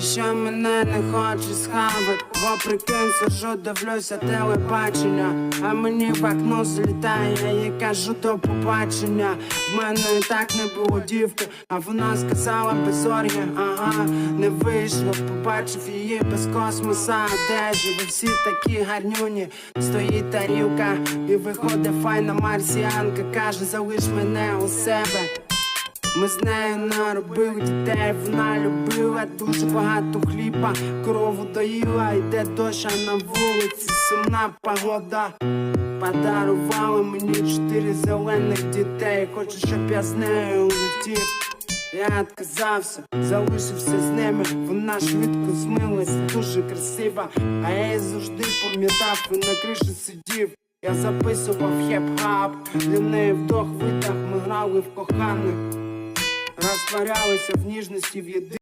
Що мене не хочеш схавати, бо прикинь, сижу, дивлюся телебачення, а мені в окно залітає, я кажу до побачення. В мене і так не було дівки, а вона сказала без оргія, ага, не вийшло, побачив її без космоса, де ж ви всі такі гарнюні, стоїть тарілка, і виходить файна марсіанка, каже, залиш мене у себе. Ми з нею наробили дітей, вона любила дуже багато хліба, корову доїла, йде дощ, на вулиці сумна погода. Подарувала мені чотири зелених дітей, хоче, щоб я з нею летів. Я відказався, залишився з ними, вона швидко змилась, дуже красива, а я її завжди пам'ятав і на криші сидів. Я записував хеп-хап, для неї вдох видах, ми грали в коханих. Розтворялися в ніжності в єди.